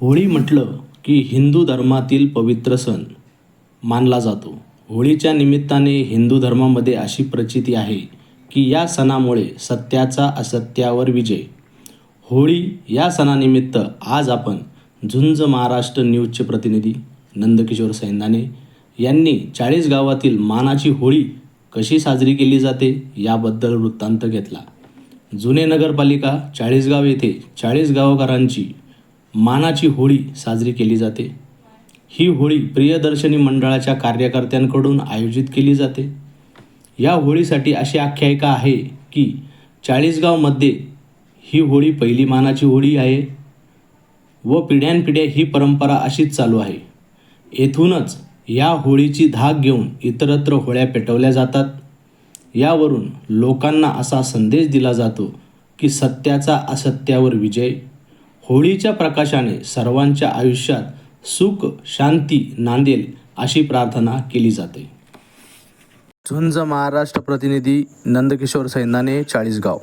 होळी म्हटलं की हिंदू धर्मातील पवित्र सण मानला जातो. होळीच्या निमित्ताने हिंदू धर्मामध्ये अशी प्रचिती आहे की या सणामुळे सत्याचा असत्यावर विजय. होळी या सणानिमित्त आज आपण झुंज महाराष्ट्र न्यूजचे प्रतिनिधी नंदकिशोर सैंदाने यांनी चाळीस गावातील मानाची होळी कशी साजरी केली जाते याबद्दल वृत्तांत घेतला. जुने नगरपालिका चाळीसगाव येथे चाळीस गावकरांची मानाची होळी साजरी केली जाते. ही होळी प्रियदर्शनी मंडळाच्या कार्यकर्त्यांकडून आयोजित केली जाते. या होळीसाठी अशी आख्यायिका आहे की चाळीसगावमध्ये ही होळी पहिली मानाची होळी आहे व पिढ्यानपिढ्या ही परंपरा अशीच चालू आहे. येथूनच या होळीची धाक घेऊन इतरत्र होळ्या पेटवल्या जातात. यावरून लोकांना असा संदेश दिला जातो की सत्याचा असत्यावर विजय होळीच्या प्रकाशाने सर्वांच्या आयुष्यात सुख शांती नांदेल अशी प्रार्थना केली जाते. झुंज महाराष्ट्र प्रतिनिधी नंदकिशोर सैनाने चाळीसगाव.